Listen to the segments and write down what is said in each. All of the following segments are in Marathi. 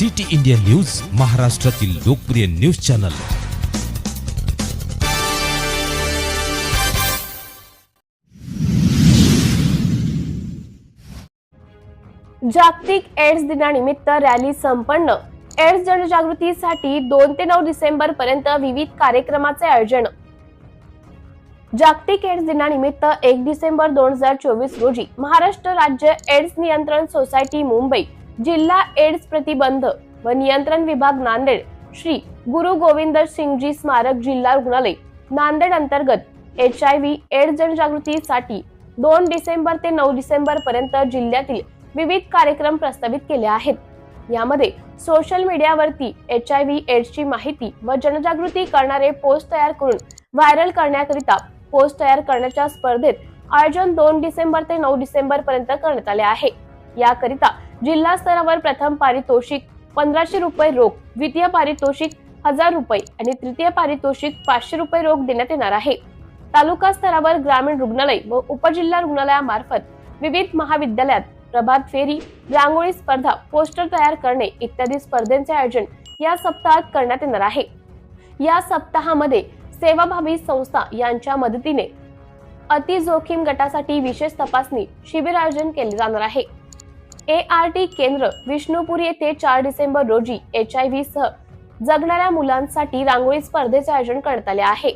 सिटी इंडिया न्यूज महाराष्ट्रातील लोकप्रिय न्यूज चॅनल. जागतिक एड्स दिनानिमित्त रॅली संपन्न. एड्स जनजागृतीसाठी दोन ते नऊ डिसेंबर पर्यंत विविध कार्यक्रमाचे आयोजन. जागतिक एड्स दिनानिमित्त एक डिसेंबर दोन हजार चोवीस रोजी महाराष्ट्र राज्य एड्स नियंत्रण सोसायटी मुंबई जिल्हा एड्स प्रतिबंध व नियंत्रण विभाग नांदेड श्री गुरु गोविंद सिंगजी स्मारक जिल्हा रुग्णालय नांदेड अंतर्गत एच आय व्ही एड्स जनजागृतीसाठी दोन डिसेंबर ते नऊ डिसेंबर पर्यंत जिल्ह्यातील विविध कार्यक्रम प्रस्तावित केले आहेत. यामध्ये सोशल मीडियावरती एच आय व्ही एड्सची माहिती व जनजागृती करणारे पोस्ट तयार करून व्हायरल करण्याकरिता पोस्ट तयार करण्याच्या स्पर्धेत आयोजन दोन डिसेंबर ते नऊ डिसेंबर पर्यंत करण्यात आले आहे. याकरिता जिल्हा स्तरावर प्रथम पारितोषिक पंधराशे रुपये रोख द्वितीय पारितोषिक हजार रुपये आणि तृतीय पारितोषिक पाचशे रुपये रोख देण्यात येणार आहे. तालुका स्तरावर ग्रामीण रुग्णालय व उपजिल्हा रुग्णालयामार्फत विविध महाविद्यालयात प्रभात फेरी रांगोळी स्पर्धा पोस्टर तयार करणे इत्यादी स्पर्धेचे आयोजन या सप्ताहात करण्यात येणार आहे. या सप्ताहामध्ये सेवाभावी संस्था यांच्या मदतीने अति जोखीम गटासाठी विशेष तपासणी शिबिर आयोजन केले जाणार आहे. ए आर टी केंद्र विष्णुपुरी येथे चार डिसेंबर रोजी एच आय व्ही सह जगणाऱ्या मुलांसाठी रांगोळी स्पर्धेचे आयोजन करण्यात आले आहे.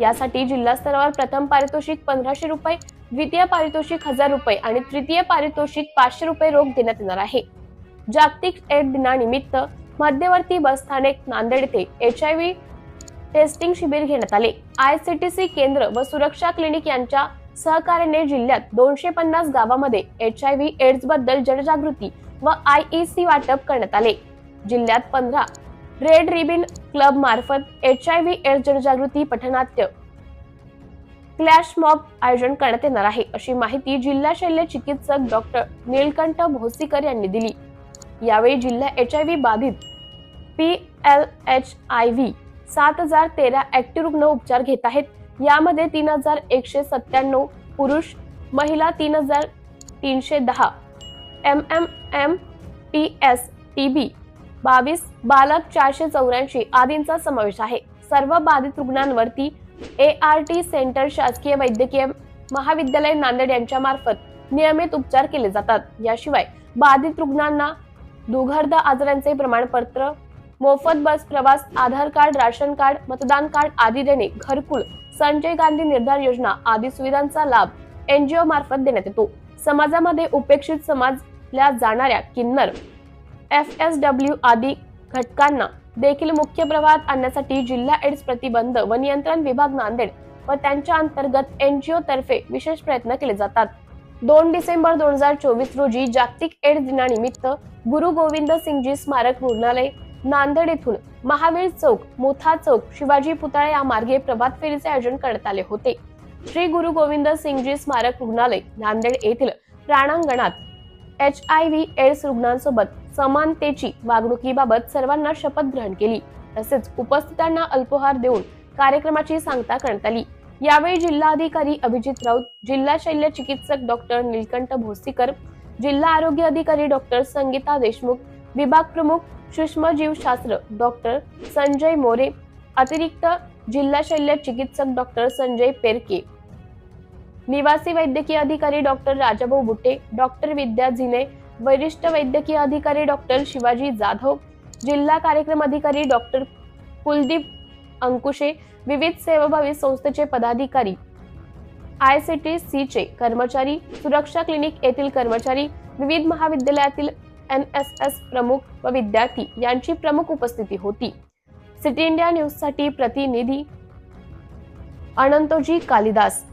यासाठी जिल्हा स्तरावर प्रथम पारितोषिक पंधराशे रुपये द्वितीय पारितोषिक हजार रुपये आणि तृतीय पारितोषिक पाचशे रुपये रोख देण्यात येणार आहे. जागतिक एड दिनानिमित्त मध्यवर्ती बस स्थानक नांदेड येथे एच आय व्ही टेस्टिंग शिबिर घेण्यात आले. आय सी टी सी केंद्र व सुरक्षा क्लिनिक यांच्या सहकार्याने जिल्ह्यात दोनशे पन्नास गावामध्ये एच आय व्ही एड्सबद्दल जनजागृती व आय ई सी वाटप करण्यात आले. जिल्ह्यात पंधरा रेड रिबिन क्लब मार्फत एच आय व्ही एड्स जनजागृती पठनाट्य क्लॅश मॉब आयोजन करण्यात येणार आहे अशी माहिती जिल्हा शल्य चिकित्सक डॉक्टर निळकंठ भोसीकर यांनी दिली. यावेळी जिल्हा एच आय व्ही बाधित P L H I V सात हजार तेरा ऍक्टिव्ह रुग्ण उपचार घेत आहेत. यामध्ये तीन हजार एकशे सत्त्याण्णव पुरुष महिला तीन हजार तीनशे दहा. M M M T S T B बावीस बालक चारशे चौऱ्याऐंशी आदींचा समावेश आहे. सर्व बाधित रुग्णांवरती ए आर टी सेंटर शासकीय वैद्यकीय महाविद्यालय नांदेड यांच्या मार्फत नियमित उपचार केले जातात. याशिवाय बाधित रुग्णांना दुर्गंध आजारांचे प्रमाणपत्र मोफत बस प्रवास आधार कार्ड राशन कार्ड मतदान कार्ड आदी देणे घरकुल संजय गांधी निर्धार योजना आदी सुविधांचा लाभ एनजीओ मार्फत देण्यात येतो. समाजामध्ये उपेक्षित समाजल्या जाणाऱ्या किन्नर एफ एस डब्ल्यू आदी घटकांना देखील मुख्य प्रवाहात आणण्यासाठी जिल्हा एड्स प्रतिबंध व नियंत्रण विभाग नांदेड व त्यांच्या अंतर्गत एनजीओ तर्फे विशेष प्रयत्न केले जातात. दोन डिसेंबर दोन हजार चोवीस रोजी जागतिक एड्स दिनानिमित्त गुरु गोविंद सिंगजी स्मारक रुग्णालय नांदेड येथून महावीर चौक मोथा चौक शिवाजी पुतळा या मार्गे प्रभात फेरीचे आयोजन करण्यात आले होते. श्री गुरु गोविंद सिंगजी स्मारक रुग्णालय नांदेड येथील प्राणांगणात एच आय व्ही एड्स रुग्णांसोबत समानतेची वागणुकीबाबत सर्वांना शपथ ग्रहण केली. तसेच उपस्थितांना अल्पोहार देऊन कार्यक्रमाची सांगता करण्यात आली. यावेळी जिल्हाधिकारी अभिजित राऊत जिल्हा शल्य चिकित्सक डॉक्टर निलकंठ भोसीकर जिल्हा आरोग्य अधिकारी डॉक्टर संगीता देशमुख विभाग प्रमुख सूक्ष्मजीवशास्त्र डॉक्टर संजय मोरे अतिरिक्त जिल्हा शल्य चिकित्सक डॉक्टर संजय पेरके निवासी वैद्यकीय अधिकारी डॉक्टर राजाभाऊ बुटे डॉक्टर विद्या झिने वरिष्ठ वैद्यकीय अधिकारी डॉक्टर शिवाजी जाधव जिल्हा कार्यक्रम अधिकारी डॉक्टर कुलदीप अंकुशे विविध सेवाभावी संस्थेचे पदाधिकारी आय सी टी सीचे कर्मचारी सुरक्षा क्लिनिक येथील कर्मचारी विविध महाविद्यालयातील एन एस एस प्रमुख व विद्यार्थी यांची प्रमुख उपस्थिती होती. सिटी इंडिया न्यूजसाठी प्रतिनिधी अनंतोजी कालिदास.